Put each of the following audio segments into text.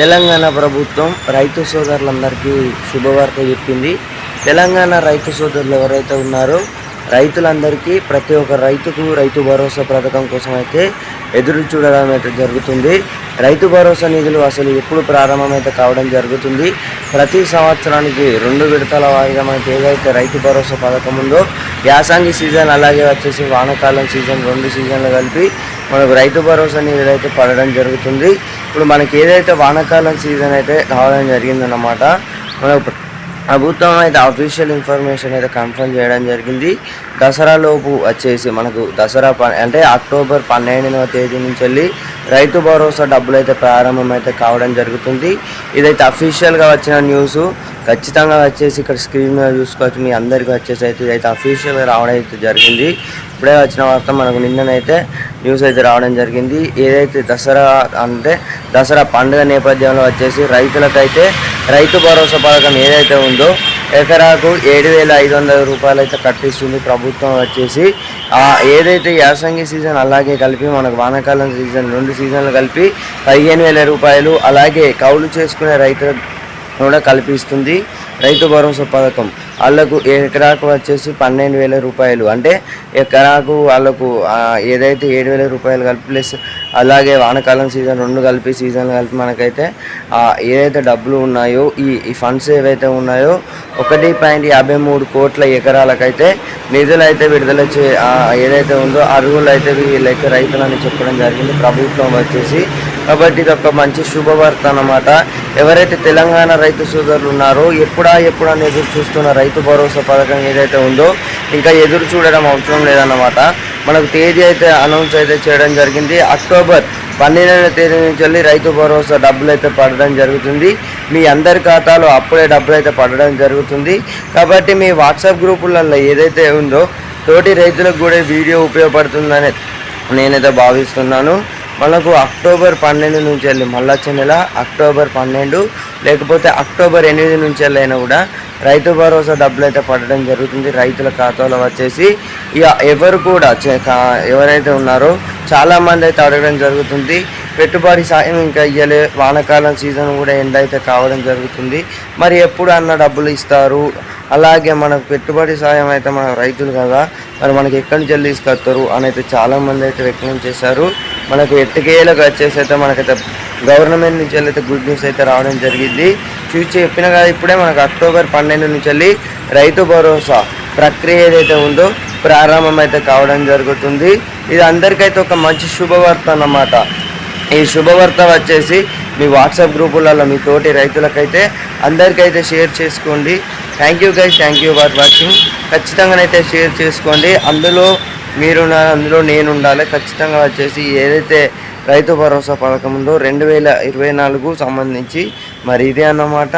తెలంగాణ ప్రభుత్వం రైతు సోదరులందరికీ శుభవార్త చెప్పింది. తెలంగాణ రైతు సోదరులు ఎవరైతే ఉన్నారో రైతులందరికీ ప్రతి ఒక్క రైతుకు రైతు భరోసా పథకం కోసం అయితే ఎదురు చూడడం అయితే జరుగుతుంది. రైతు భరోసా నిధులు అసలు ఎప్పుడు ప్రారంభమైతే కావడం జరుగుతుంది. ప్రతి సంవత్సరానికి రెండు విడతల వారిగా మనకి ఏదైతే రైతు భరోసా పథకం ఉందో యాసంగి సీజన్ అలాగే వచ్చేసి వానాకాలం సీజన్ రెండు సీజన్లు కలిపి మనకు రైతు భరోసా నిధులు అయితే పడడం జరుగుతుంది. ఇప్పుడు మనకి ఏదైతే వానాకాలం సీజన్ అయితే రావడం జరిగిందన్నమాట మనకు ప్రభుత్వం అయితే అఫీషియల్ ఇన్ఫర్మేషన్ అయితే కన్ఫర్మ్ చేయడం జరిగింది. దసరాలోపు వచ్చేసి మనకు దసరా ప అంటే అక్టోబర్ పన్నెండవ తేదీ నుంచి వెళ్ళి రైతు భరోసా డబ్బులు అయితే ప్రారంభం అయితే కావడం జరుగుతుంది. ఇదైతే అఫీషియల్గా వచ్చిన న్యూస్ ఖచ్చితంగా వచ్చేసి ఇక్కడ స్క్రీన్ మీద చూసుకోవచ్చు. మీ అందరికీ వచ్చేసి అయితే ఇదైతే అఫీషియల్గా రావడం అయితే జరిగింది. ఇప్పుడే వచ్చిన వార్త మనకు నిన్ననైతే న్యూస్ అయితే రావడం జరిగింది. ఏదైతే దసరా అంటే దసరా పండుగ నేపథ్యంలో వచ్చేసి రైతులకైతే రైతు భరోసా పథకం ఏదైతే ఉందో ఎకరాకు ఏడు వేల ఐదు వందల రూపాయలు అయితే కట్టిస్తుంది ప్రభుత్వం వచ్చేసి. ఏదైతే యాసంగి సీజన్ అలాగే కలిపి మనకు వానాకాలం సీజన్ రెండు సీజన్లు కలిపి పదిహేను వేల రూపాయలు అలాగే కౌలు చేసుకునే రైతుల కూడా కల్పిస్తుంది. రైతు భరోసా పథకం. వాళ్ళకు ఎకరాకు వచ్చేసి పన్నెండు వేల రూపాయలు. అంటే ఎకరాకు వాళ్ళకు ఏదైతే ఏడు వేల రూపాయలు కలిపి ప్లస్ అలాగే వానకాలం సీజన్ రెండు కలిపి సీజన్లు కలిపి మనకైతే ఏదైతే డబ్బులు ఉన్నాయో ఈ ఈ ఫండ్స్ ఏవైతే ఉన్నాయో ఒకటి పాయింట్ యాభై మూడు కోట్ల ఎకరాలకైతే నిధులు అయితే విడుదల చే ఏదైతే ఉందో అర్హులు అయితే వీళ్ళైతే రైతులని చెప్పడం జరిగింది. ప్రభుత్వం వచ్చేసి కాబట్టి ఇది ఒక మంచి శుభవార్త అన్నమాట. ఎవరైతే తెలంగాణ రైతు సోదరులు ఉన్నారో ఎప్పుడా ఎప్పుడా ఎదురు చూస్తున్న రైతు రైతు భరోసా పథకం ఏదైతే ఉందో ఇంకా ఎదురు చూడడం అవసరం లేదన్నమాట. మనకు తేదీ అయితే అనౌన్స్ అయితే చేయడం జరిగింది. అక్టోబర్ పన్నెండవ తేదీ నుంచి వెళ్ళి రైతు భరోసా డబ్బులు అయితే పడడం జరుగుతుంది. మీ అందరి ఖాతాలో అప్పుడే డబ్బులు అయితే పడడం జరుగుతుంది. కాబట్టి మీ వాట్సాప్ గ్రూపులలో ఏదైతే ఉందో తోటి రైతులకు కూడా వీడియో ఉపయోగపడుతుందని నేనైతే భావిస్తున్నాను. మనకు అక్టోబర్ పన్నెండు నుంచి వెళ్ళి మళ్ళీ నెల అక్టోబర్ పన్నెండు లేకపోతే అక్టోబర్ ఎనిమిది నుంచి వెళ్ళి అయినా కూడా రైతు భరోసా డబ్బులు అయితే పడడం జరుగుతుంది. రైతుల ఖాతాలో వచ్చేసి ఇక ఎవరు కూడా ఎవరైతే ఉన్నారో చాలామంది అయితే అడగడం జరుగుతుంది. పెట్టుబడి సాయం ఇంకా ఇయ్యలే. వానాకాలం సీజన్ కూడా ఎండ్ అయితే కావడం జరుగుతుంది. మరి ఎప్పుడు అన్న డబ్బులు ఇస్తారు? అలాగే మనకు పెట్టుబడి సాయం అయితే మన రైతులు కదా మరి మనకి ఎక్కడి నుంచి వెళ్ళి తీసుకొస్తారు అని అయితే చాలామంది అయితే వ్యక్తం చేశారు. మనకు ఎట్టుకేలకు వచ్చేసి అయితే మనకైతే గవర్నమెంట్ నుంచి వెళ్ళి అయితే గుడ్ న్యూస్ అయితే రావడం జరిగింది. చూసి చెప్పిన కదా ఇప్పుడే మనకు అక్టోబర్ పన్నెండు నుంచి వెళ్ళి రైతు భరోసా ప్రక్రియ ఏదైతే ఉందో ప్రారంభం అయితే కావడం జరుగుతుంది. ఇది అందరికైతే ఒక మంచి శుభవార్త అన్నమాట. ఈ శుభవార్త వచ్చేసి మీ వాట్సాప్ గ్రూపులలో మీ తోటి రైతులకైతే అందరికైతే షేర్ చేసుకోండి. Thank you guys thank you for watching ఖచ్చితంగానైతే share చేసుకోండి. అందులో మీరున్నారు అందులో నేను ఉండాలి ఖచ్చితంగా వచ్చేసి ఏదైతే రైతు భరోసా పథకం ఉందో రెండు వేల ఇరవై నాలుగు సంబంధించి మరి ఇదే అన్నమాట.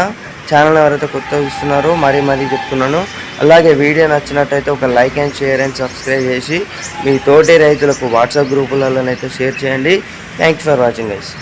ఛానల్ ఎవరైతే కొత్త ఇస్తున్నారో మరీ మరీ చెప్తున్నాను. అలాగే వీడియో నచ్చినట్టయితే ఒక like and share and subscribe చేసి మీ తోటి రైతులకు వాట్సాప్ గ్రూపులలోనైతే షేర్ చేయండి. Thank for watching guys